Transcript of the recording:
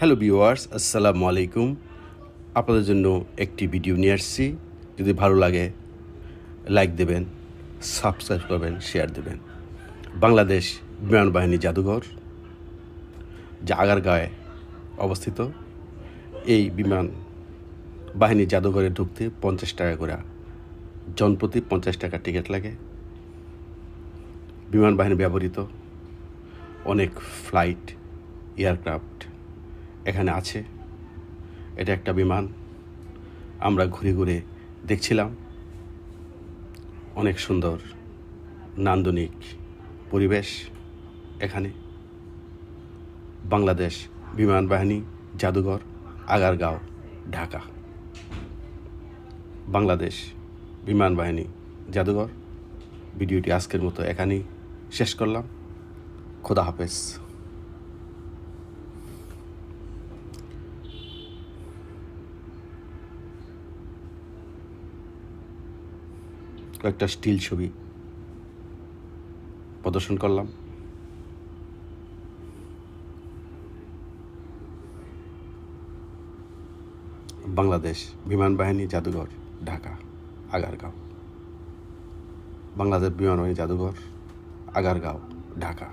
Hello viewers, আসসালামু আলাইকুম। আপনাদের জন্য একটি ভিডিও নিয়ে আসছি। যদি ভালো লাগে, লাইক দেবেন, সাবস্ক্রাইব করবেন, শেয়ার দেবেন। বাংলাদেশ বিমান বাহিনী জাদুঘর, যা আগারগাঁয়ে অবস্থিত, এই বিমান বাহিনী জাদুঘরে ঢুকতে পঞ্চাশ টাকা করে, জনপ্রতি পঞ্চাশ টাকা টিকিট লাগে। বিমান বাহিনী ব্যবহৃত অনেক ফ্লাইট, এয়ারক্রাফট এখানে আছে। এটা একটা বিমান। আমরা ঘুরে ঘুরে দেখছিলাম। অনেক সুন্দর, নান্দনিক পরিবেশ এখানে। বাংলাদেশ বিমান বাহিনী, জাদুঘর, আগারগাঁও, ঢাকা। বাংলাদেশ বিমান বাহিনী, জাদুঘর। ভিডিওটি আজকের মতো এখানেই শেষ করলাম। খোদা হাফেজ। কয়েকটা স্টিল ছবি। প্রদর্শন করলাম। বাংলাদেশ বিমান বাহিনী জাদুঘর, ঢাকা, আগারগাঁও। বাংলাদেশ বিমান বাহিনী জাদুঘর, আগারগাঁও, ঢাকা।